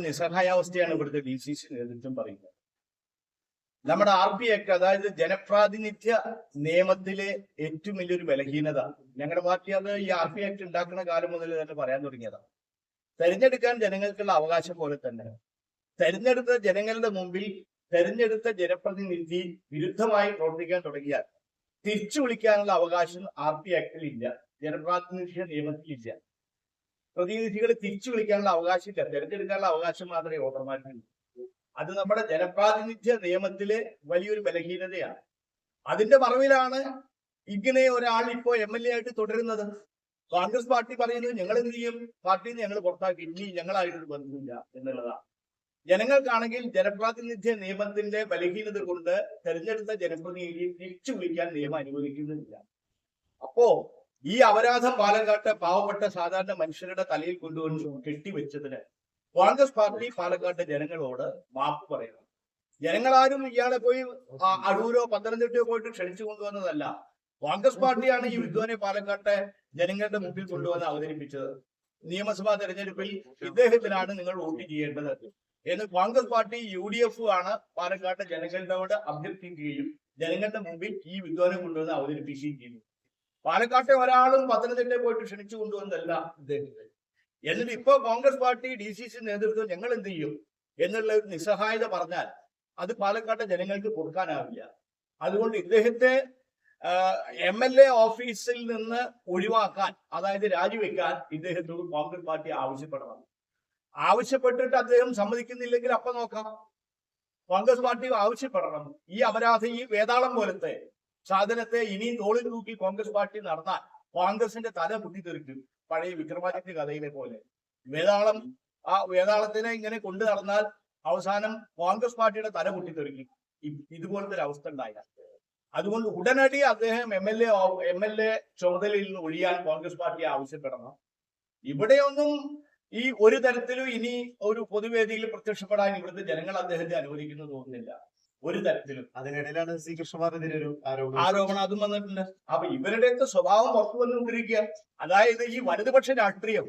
നിസ്സഹായാവസ്ഥയാണ് ഇവിടുത്തെ D C C നേതൃത്വം പറയുന്നത്. നമ്മുടെ ആർ പി ആക്ട് അതായത് ജനപ്രാതിനിധ്യ നിയമത്തിലെ ഏറ്റവും വലിയൊരു ബലഹീനത. ഞങ്ങളുടെ പാർട്ടി അത് ഈ ആർ പി ആക്ട് ഉണ്ടാക്കുന്ന കാലം മുതൽ തന്നെ പറയാൻ തുടങ്ങിയതാണ്. തെരഞ്ഞെടുക്കാൻ ജനങ്ങൾക്കുള്ള അവകാശം പോലെ തന്നെ. തെരഞ്ഞെടുത്ത ജനങ്ങളുടെ മുമ്പിൽ തെരഞ്ഞെടുത്ത ജനപ്രതിനിധി വിരുദ്ധമായി പ്രവർത്തിക്കാൻ തുടങ്ങിയാൽ തിരിച്ചു വിളിക്കാനുള്ള അവകാശം ആർ പി ആക്ടിൽ ഇല്ല. ജനപ്രാതിനിധ്യ നിയമത്തിലില്ല പ്രതിനിധികളെ തിരിച്ചു വിളിക്കാനുള്ള അവകാശമില്ല. തെരഞ്ഞെടുക്കാനുള്ള അവകാശം മാത്രമേ വോട്ടർമാർക്കുള്ളൂ അത് നമ്മുടെ ജനപ്രാതിനിധ്യ നിയമത്തിലെ വലിയൊരു ബലഹീനതയാണ്. അതിന്റെ മറവിലാണ് ഇങ്ങനെ ഒരാൾ ഇപ്പോ എം എൽ എ ആയിട്ട് തുടരുന്നത്. കോൺഗ്രസ് പാർട്ടി പറയുന്നത് ഞങ്ങൾ എന്ത് ചെയ്യും? പാർട്ടിയിൽ നിന്ന് ഞങ്ങൾ പുറത്താക്കി. ഇനി ഞങ്ങളായിട്ടൊരു ബന്ധമില്ല എന്നുള്ളതാണ്. ജനങ്ങൾക്കാണെങ്കിൽ ജനപ്രാതിനിധ്യ നിയമത്തിന്റെ ബലഹീനത കൊണ്ട് തെരഞ്ഞെടുത്ത ജനപ്രതിനിധിയെ തിരിച്ചു വിളിക്കാൻ നിയമം അനുവദിക്കുന്നില്ല. അപ്പോ ഈ അപരാധം പാലക്കാട്ട് പാവപ്പെട്ട സാധാരണ മനുഷ്യരുടെ തലയിൽ കൊണ്ടുവന്ന് കെട്ടിവെച്ചതിന് കോൺഗ്രസ് പാർട്ടി പാലക്കാട്ട് ജനങ്ങളോട് മാപ്പ് പറയണം ജനങ്ങളാരും ഇയാളെ പോയി അടൂരോ പത്തനംതിട്ടയോ പോയിട്ട് ക്ഷണിച്ചു കൊണ്ടുവന്നതല്ല. കോൺഗ്രസ് പാർട്ടിയാണ് ഈ വിദ്വാനെ പാലക്കാട്ടെ ജനങ്ങളുടെ മുമ്പിൽ കൊണ്ടുവന്ന് അവതരിപ്പിച്ചത്. നിയമസഭാ തെരഞ്ഞെടുപ്പിൽ ഇദ്ദേഹത്തിനാണ് നിങ്ങൾ വോട്ട് ചെയ്യേണ്ടത് എന്ന് Congress party U D F ആണ് പാലക്കാട്ടെ ജനങ്ങളോട് അഭ്യർത്ഥിക്കുകയും ജനങ്ങളുടെ മുമ്പിൽ ഈ വിദ്വാനെ കൊണ്ടുവന്ന് അവതരിപ്പിക്കുകയും ചെയ്തു പാലക്കാട്ടെ ഒരാളും പത്തനംതിട്ടയിൽ പോയിട്ട് ക്ഷണിച്ചു കൊണ്ടുവന്നല്ല ഇദ്ദേഹത്തെ എന്നിട്ട് ഇപ്പോ Congress party D C C നേതൃത്വം ഞങ്ങൾ എന്ത് ചെയ്യും? എന്നുള്ള ഒരു നിസ്സഹായത പറഞ്ഞാൽ അത് പാലക്കാട്ടെ ജനങ്ങൾക്ക് കൊടുക്കാനാവില്ല. അതുകൊണ്ട് ഇദ്ദേഹത്തെ എം എൽ എ ഓഫീസിൽ നിന്ന് ഒഴിവാക്കാൻ അതായത് രാജിവെക്കാൻ ഇദ്ദേഹത്തോട് കോൺഗ്രസ് പാർട്ടി ആവശ്യപ്പെടണം. ആവശ്യപ്പെട്ടിട്ട് അദ്ദേഹം സമ്മതിക്കുന്നില്ലെങ്കിൽ അപ്പൊ നോക്കാം. കോൺഗ്രസ് പാർട്ടി ആവശ്യപ്പെടണം. ഈ അപരാധം ഈ വേതാളം പോലത്തെ സാധനത്തെ ഇനിയും തോളിൽ തൂക്കി കോൺഗ്രസ് പാർട്ടി നടന്നാൽ കോൺഗ്രസിന്റെ തല പൊട്ടിത്തെറിക്കും പഴയ വിക്രമാദിത്യ കഥയിലെ പോലെ. വേതാളം ആ വേതാളത്തിനെ ഇങ്ങനെ കൊണ്ടു നടന്നാൽ അവസാനം കോൺഗ്രസ് പാർട്ടിയുടെ തല പൊട്ടിത്തെറിക്കും ഇതുപോലത്തെ ഒരു അവസ്ഥ ഉണ്ടായില്ല. അതുകൊണ്ട് ഉടനടി അദ്ദേഹം M L A M L A ചുമതലയിൽ നിന്ന് ഒഴിയാൻ കോൺഗ്രസ് പാർട്ടി ആവശ്യപ്പെടണം. ഇവിടെയൊന്നും ഈ ഒരു തരത്തിലും ഇനി ഒരു പൊതുവേദിയിൽ പ്രത്യക്ഷപ്പെടാൻ ഇവിടുത്തെ ജനങ്ങൾ അദ്ദേഹത്തെ അനുവദിക്കുന്നു തോന്നുന്നില്ല. ഒരു തരത്തിലും. അതിനിടയിലാണ് സി കൃഷ്ണകുമാറിനെതിരെ ഒരു ആരോപണം ആരോപണം അതും വന്നിട്ടുണ്ട്. അപ്പൊ ഇവരുടെയൊക്കെ സ്വഭാവം പുറത്തു വന്നുകൊണ്ടിരിക്കുക. അതായത് ഈ വലതുപക്ഷ രാഷ്ട്രീയം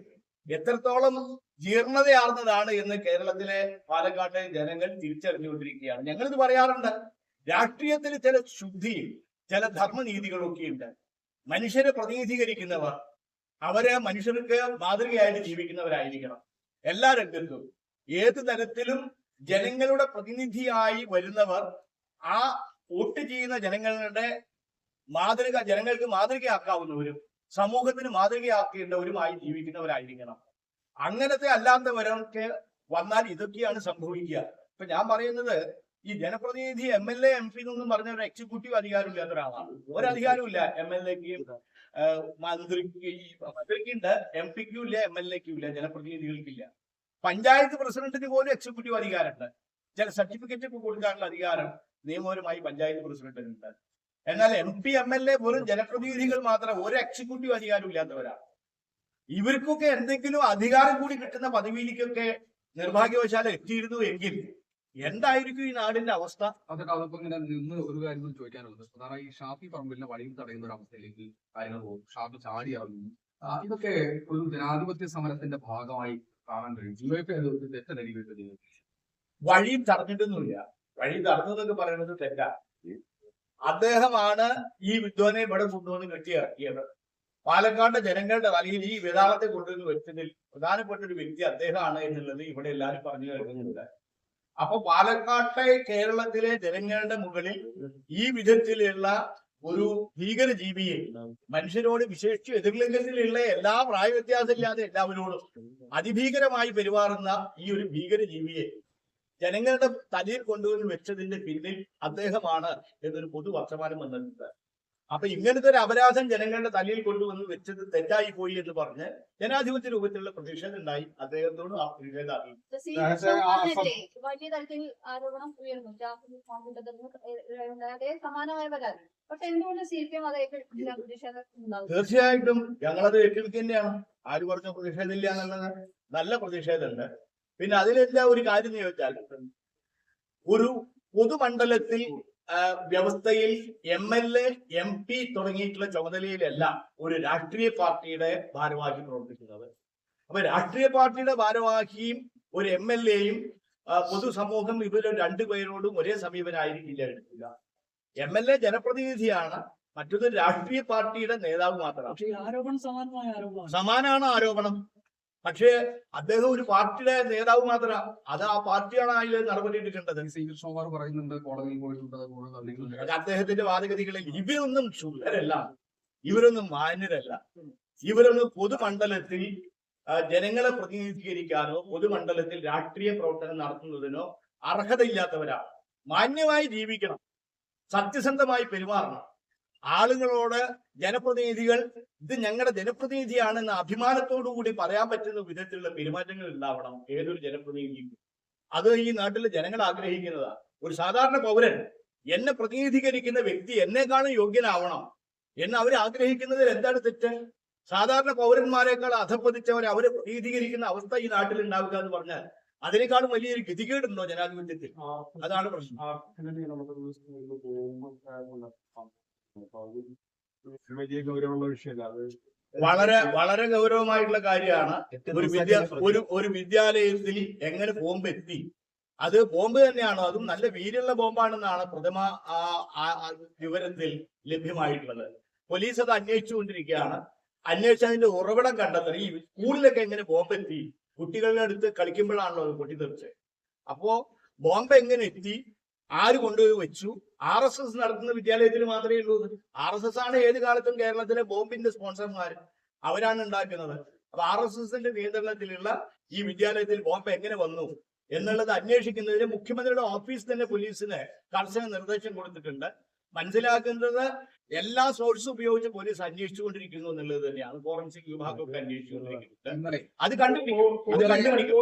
എത്രത്തോളം ജീർണതയാർന്നതാണ് എന്ന് കേരളത്തിലെ പാലക്കാട്ടെ ജനങ്ങൾ തിരിച്ചറിഞ്ഞുകൊണ്ടിരിക്കുകയാണ്. ഞങ്ങളിത് പറയാറുണ്ട്. രാഷ്ട്രീയത്തിൽ ചില ശുദ്ധിയും ചില ധർമ്മനീതികളൊക്കെ ഉണ്ട് മനുഷ്യരെ പ്രതിനിധീകരിക്കുന്നവർ അവരെ മനുഷ്യർക്ക് മാതൃകയായിട്ട് ജീവിക്കുന്നവരായിരിക്കണം. എല്ലാ രംഗത്തും. ഏത് തരത്തിലും ജനങ്ങളുടെ പ്രതിനിധിയായി വരുന്നവർ ആ വോട്ട് ചെയ്യുന്ന ജനങ്ങളുടെ മാതൃക ജനങ്ങൾക്ക് മാതൃകയാക്കാവുന്നവരും സമൂഹത്തിന് മാതൃകയാക്കേണ്ടവരുമായി ജീവിക്കുന്നവരായിരിക്കണം. അങ്ങനത്തെ അല്ലാത്തവരൊക്കെ വന്നാൽ ഇതൊക്കെയാണ് സംഭവിക്കുക. ഇപ്പൊ ഞാൻ പറയുന്നത് ഈ ജനപ്രതിനിധി M L A M P എന്നൊന്നും പറഞ്ഞ ഒരു എക്സിക്യൂട്ടീവ് അധികാരം ഇല്ലാത്ത ഒരാളാണ് ഒരധികാരമില്ല എം എൽ എക്കും മന്ത്രിക്ക് മന്ത്രിക്കുണ്ട് എം പിക്കും ഇല്ല എം എൽ എക്കും ഇല്ല ജനപ്രതിനിധികൾക്കില്ല. പഞ്ചായത്ത് പ്രസിഡന്റിന് പോലും എക്സിക്യൂട്ടീവ് അധികാരമുണ്ട്. ചില സർട്ടിഫിക്കറ്റ് കൊടുക്കാനുള്ള അധികാരം നിയമപരമായി പഞ്ചായത്ത് പ്രസിഡന്റിനുണ്ട്. എന്നാൽ M P M L A വെറും ജനപ്രതിനിധികൾ മാത്രം ഒരു എക്സിക്യൂട്ടീവ് അധികാരം ഇല്ലാത്തവരാണ്. ഇവർക്കൊക്കെ എന്തെങ്കിലും അധികാരം കൂടി കിട്ടുന്ന പദവിയിലേക്കൊക്കെ നിർഭാഗ്യവശാൽ എത്തിയിരുന്നു എങ്കിൽ എന്തായിരിക്കും ഈ നാടിന്റെ അവസ്ഥ? നിന്ന് ഒരു കാര്യം ചോദിക്കാനുള്ളത്. ഈ ഷാഫി പറമ്പിലിനെ വഴിയിൽ തടയുന്ന ഒരു അവസ്ഥയിലേക്ക് കാര്യങ്ങൾ പോകും. ഷാഫി ആ, ഇതൊക്കെ ഒരു ജനാധിപത്യ സമരത്തിന്റെ ഭാഗമായി കാണാൻ കഴിയും. യുഎഫെ അത് തെറ്റനരികയൊക്കെ വഴി തടഞ്ഞിട്ടൊന്നുമില്ല. വഴി തടഞ്ഞതൊക്കെ പറയുന്നത് തെറ്റാ. അദ്ദേഹമാണ് ഈ വിദ്വാനെ ഇവിടെ കൊണ്ടുവന്ന് കെട്ടിയിറക്കിയത് പാലക്കാട് ജനങ്ങളുടെ വലിയ ഈ വേദാളത്തെ കൊണ്ടുവന്ന് വെച്ചതിൽ പ്രധാനപ്പെട്ട ഒരു വ്യക്തി അദ്ദേഹമാണ് എന്നുള്ളത് ഇവിടെ എല്ലാവരും പറഞ്ഞു കേൾക്കുന്നുണ്ട് അപ്പൊ പാലക്കാട്ടെ കേരളത്തിലെ ജനങ്ങളുടെ മുകളിൽ ഈ വിധത്തിലുള്ള ഒരു ഭീകര ജീവിയെ മനുഷ്യരോട് വിശേഷിച്ച് എതിർലിംഗത്തിലുള്ള എല്ലാ പ്രായവ്യത്യാസമില്ലാതെ എല്ലാവരോടും അതിഭീകരമായി പെരുമാറുന്ന ഈ ഒരു ഭീകര ജീവിയെ ജനങ്ങളുടെ തലയിൽ കൊണ്ടുവന്ന് വെച്ചതിന്റെ പിന്നിൽ അദ്ദേഹമാണ് എന്നൊരു പൊതു വർത്തമാനം വന്നിട്ടുണ്ട്. അപ്പൊ ഇങ്ങനത്തെ ഒരു അപരാധം ജനങ്ങളുടെ തലയിൽ കൊണ്ടുവന്ന് വെച്ചത് തെറ്റായി പോയി എന്ന് പറഞ്ഞ് ജനാധിപത്യ രൂപത്തിലുള്ള പ്രതിഷേധം ഉണ്ടായി അദ്ദേഹത്തോട് ആ പ്രതിഷേധം അറിയിച്ചു സി. നേരത്തെ ആ കൃഷ്ണകുമാറിനെതിരെ വലിയ തരത്തിൽ ആരോപണം ഉയർന്നു. സമാനമായ പരാതി തീർച്ചയായിട്ടും ഞങ്ങളത് ഏറ്റെടുക്കുക തന്നെയാണ്. ആര് പറഞ്ഞ പ്രതിഷേധമില്ല എന്നുള്ളത് നല്ല പ്രതിഷേധമുണ്ട്. പിന്നെ അതിലെല്ലാം ഒരു കാര്യം എന്ന് ചോദിച്ചാൽ ഒരു പൊതുമണ്ഡലത്തിൽ വ്യവസ്ഥയിൽ M L A M P തുടങ്ങിയിട്ടുള്ള ചുമതലയിലല്ല ഒരു രാഷ്ട്രീയ പാർട്ടിയുടെ ഭാരവാഹി പ്രവർത്തിക്കുന്നത്. അപ്പൊ രാഷ്ട്രീയ പാർട്ടിയുടെ ഭാരവാഹിയും ഒരു എം എൽ എയും പൊതുസമൂഹം ഇവർ രണ്ടുപേരോടും ഒരേ സമീപനായിരിക്കില്ല എടുക്കില്ല എം എൽ എ ജനപ്രതിനിധിയാണ് മറ്റൊരു രാഷ്ട്രീയ പാർട്ടിയുടെ നേതാവ് മാത്രമാണ് സമാനമാണ് ആരോപണം. പക്ഷേ അദ്ദേഹം ഒരു പാർട്ടിയുടെ നേതാവ് മാത്രമാണ് അത് ആ പാർട്ടിയാണ് അതിൽ നടപടി എടുക്കേണ്ടത്. സി ശ്രീകൃഷ്ണകുമാർ പറയുന്നുണ്ട് കോടതിയിൽ പോയിട്ടുണ്ട് അദ്ദേഹത്തിന്റെ വാദഗതികളിൽ ഇവരൊന്നും ശുദ്ധരല്ല ഇവരൊന്നും മാന്യരല്ല. ഇവരൊന്നും പൊതുമണ്ഡലത്തിൽ ജനങ്ങളെ പ്രതിനിധീകരിക്കാനോ പൊതുമണ്ഡലത്തിൽ രാഷ്ട്രീയ പ്രവർത്തനം നടത്തുന്നതിനോ അർഹതയില്ലാത്തവരാണ് മാന്യമായി ജീവിക്കണം. സത്യസന്ധമായി പെരുമാറണം. ആളുകളോട് ജനപ്രതിനിധികൾ ഇത് ഞങ്ങളുടെ ജനപ്രതിനിധിയാണെന്ന് അഭിമാനത്തോടു കൂടി പറയാൻ പറ്റുന്ന വിധത്തിലുള്ള പെരുമാറ്റങ്ങൾ ഉണ്ടാവണം ഏതൊരു ജനപ്രതിനിധിക്കും. അത് ഈ നാട്ടിലെ ജനങ്ങൾ ആഗ്രഹിക്കുന്നതാണ് ഒരു സാധാരണ പൗരൻ എന്നെ പ്രതിനിധീകരിക്കുന്ന വ്യക്തി എന്നെക്കാളും യോഗ്യനാവണം എന്ന് അവർ ആഗ്രഹിക്കുന്നതിൽ എന്താണ് തെറ്റ്? സാധാരണ പൗരന്മാരെക്കാൾ അധപ്പതിച്ചവർ അവരെ പ്രതിനിധീകരിക്കുന്ന അവസ്ഥ ഈ നാട്ടിൽ ഉണ്ടാവുക എന്ന് പറഞ്ഞാൽ അതിനേക്കാളും വലിയൊരു ഗതികേടുണ്ടോ ജനാധിപത്യത്തിൽ? അതാണ് പ്രശ്നം. വലിയ ഗൗരവമുള്ള വിഷയമല്ല. അത് വളരെ വളരെ ഗൗരവമായിട്ടുള്ള കാര്യമാണ്. ഒരു വിദ്യ ഒരു ഒരു വിദ്യാലയത്തിൽ എങ്ങനെ ബോംബ് എത്തി? അത് ബോംബ് തന്നെയാണോ? അതും നല്ല വീരുള്ള ബോംബാണെന്നാണ് പ്രഥമ വിവരത്തിൽ ലഭ്യമായിട്ടുള്ളത്. പോലീസ് അത് അന്വേഷിച്ചുകൊണ്ടിരിക്കുകയാണ്. അന്വേഷിച്ച് അതിന്റെ ഉറവിടം കണ്ടെത്തണം. ഈ സ്കൂളിലൊക്കെ എങ്ങനെ ബോംബ് എത്തി? കുട്ടികളുടെ അടുത്ത് കളിക്കുമ്പോഴാണല്ലോ അത് പൊട്ടിത്തെറിച്ചത്. അപ്പോ ബോംബ് എങ്ങനെ എത്തി? ആര് കൊണ്ടുപോയി വെച്ചു? ആർ എസ് എസ് നടത്തുന്ന വിദ്യാലയത്തിൽ മാത്രമേ ഉള്ളൂ. ആർ എസ് എസ് ആണ് ഏത് കാലത്തും കേരളത്തിലെ ബോംബിന്റെ സ്പോൺസർമാർ അവരാണ് ഉണ്ടാക്കുന്നത്. അപ്പൊ ആർ എസ് എസിന്റെ നിയന്ത്രണത്തിലുള്ള ഈ വിദ്യാലയത്തിൽ ബോംബ് എങ്ങനെ വന്നു എന്നുള്ളത് അന്വേഷിക്കുന്നതിന് മുഖ്യമന്ത്രിയുടെ ഓഫീസ് തന്നെ പോലീസിന് കർശന നിർദ്ദേശം കൊടുത്തിട്ടുണ്ട്. മനസ്സിലാക്കുന്നത് എല്ലാ സോഴ്സും ഉപയോഗിച്ച് പോലീസ് അന്വേഷിച്ചുകൊണ്ടിരിക്കുന്നു എന്നുള്ളത് തന്നെയാണ്. ഫോറൻസിക് വിഭാഗമൊക്കെ അന്വേഷിച്ചുകൊണ്ടിരിക്കുന്നത് അത് കണ്ടുപിടിക്കും.